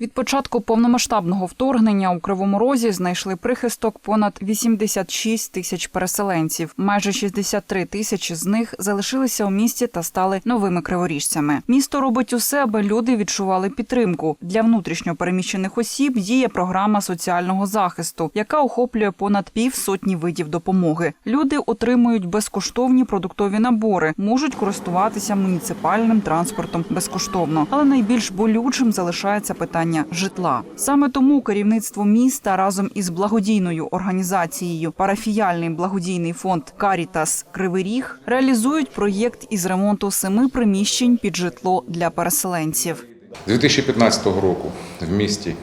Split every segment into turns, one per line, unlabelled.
Від початку повномасштабного вторгнення у Кривому Розі знайшли прихисток понад 86 тисяч переселенців. Майже 63 тисячі з них залишилися у місті та стали новими криворіжцями. Місто робить усе, аби люди відчували підтримку. Для внутрішньо переміщених осіб діє програма соціального захисту, яка охоплює понад півсотні видів допомоги. Люди отримують безкоштовні продуктові набори, можуть користуватися муніципальним транспортом безкоштовно. Але найбільш болючим залишається питання житла. Саме тому керівництво міста разом із благодійною організацією Парафіяльний благодійний фонд Карітас Кривий Ріг реалізують проєкт із ремонту семи приміщень під житло для переселенців.
З 2015 року в місті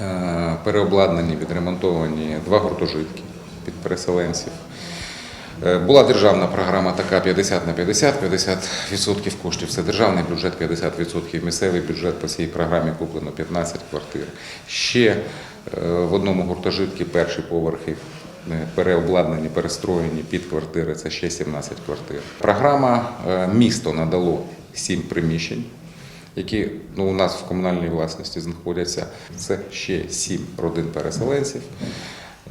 е, переобладнані, відремонтовані два гуртожитки під переселенців. Е, Була державна програма така 50 на 50, 50% коштів це державний бюджет, 50% місцевий бюджет. По цій програмі куплено 15 квартир. Ще е, в одному гуртожитку перші поверхи е, переобладнані, перестроєні під квартири. Це ще 17 квартир. Програма місто надало 7 приміщень які ну, у нас в комунальній власності знаходяться. Це ще сім родин переселенців.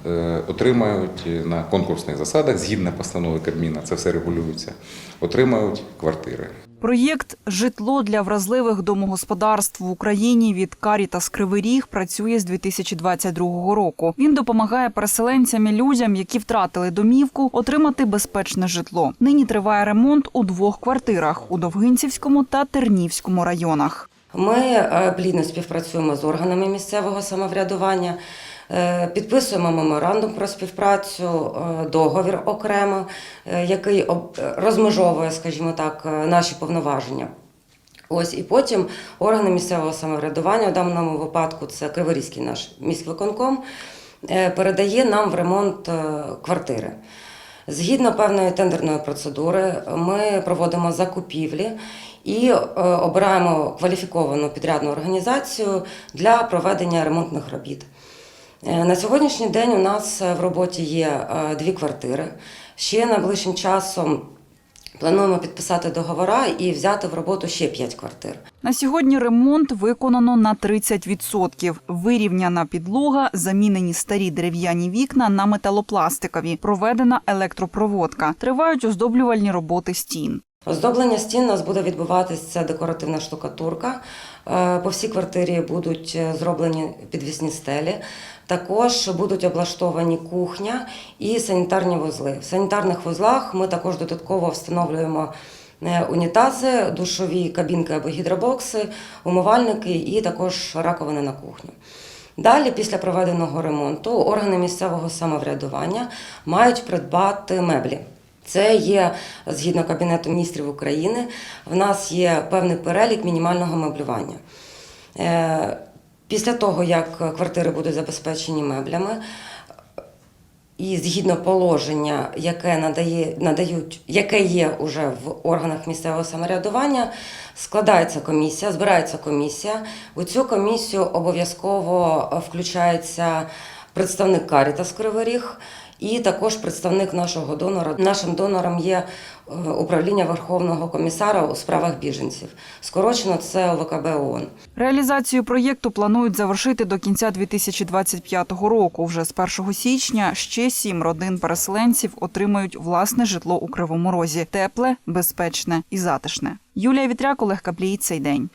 Е, Отримають на конкурсних засадах, згідно постанови Кабміна, це все регулюється, отримають квартири.
Проєкт Житло для вразливих домогосподарств в Україні від Карітас Кривий Ріг працює з 2022 року. Він допомагає переселенцям і людям, які втратили домівку, отримати безпечне житло. Нині триває ремонт у двох квартирах у Довгинцівському та Тернівському районах.
Ми е, плідно співпрацюємо з органами місцевого самоврядування, підписуємо меморандум про співпрацю, е, договір окремо, е, який розмежовує, скажімо так, е, наші повноваження. Ось і потім органи місцевого самоврядування, в даному випадку це Криворізький наш міськвиконком, е, передає нам в ремонт е, квартири. Згідно певної тендерної процедури, ми проводимо закупівлі і е, обираємо кваліфіковану підрядну організацію для проведення ремонтних робіт. Е, На сьогоднішній день у нас е, в роботі є е, дві квартири. Ще найближчим часом плануємо підписати договора і взяти в роботу ще п'ять квартир.
На сьогодні ремонт виконано на 30%. Вирівняна підлога, замінені старі дерев'яні вікна на металопластикові, проведена електропроводка. Тривають оздоблювальні роботи стін.
Оздоблення стін у нас буде відбуватись це декоративна штукатурка. Е, По всій квартирі будуть е, зроблені підвісні стелі. Також будуть облаштовані кухня і санітарні вузли. В санітарних вузлах ми також додатково встановлюємо е, унітази, душові кабінки або гідробокси, умивальники і також раковини на кухню. Далі, після проведеного ремонту, органи місцевого самоврядування мають придбати меблі. Це є згідно Кабінету міністрів України. В нас є певний перелік мінімального меблювання. Е, Після того, як квартири будуть забезпечені меблями, і згідно положення, яке надає, надають, яке є уже в органах місцевого самоврядування, складається комісія, збирається комісія. У цю комісію обов'язково включається представник Карітас Кривий Ріг і також представник нашого донора. Нашим донором є е, управління Верховного комісара у справах біженців. Скорочено це ОВКБ ООН.
Реалізацію проєкту планують завершити до кінця 2025 року. Вже з 1 січня ще сім родин переселенців отримають власне житло у Кривому Розі. Тепле, безпечне і затишне. Юлія Вітряк, Олег Каплій. Цей день.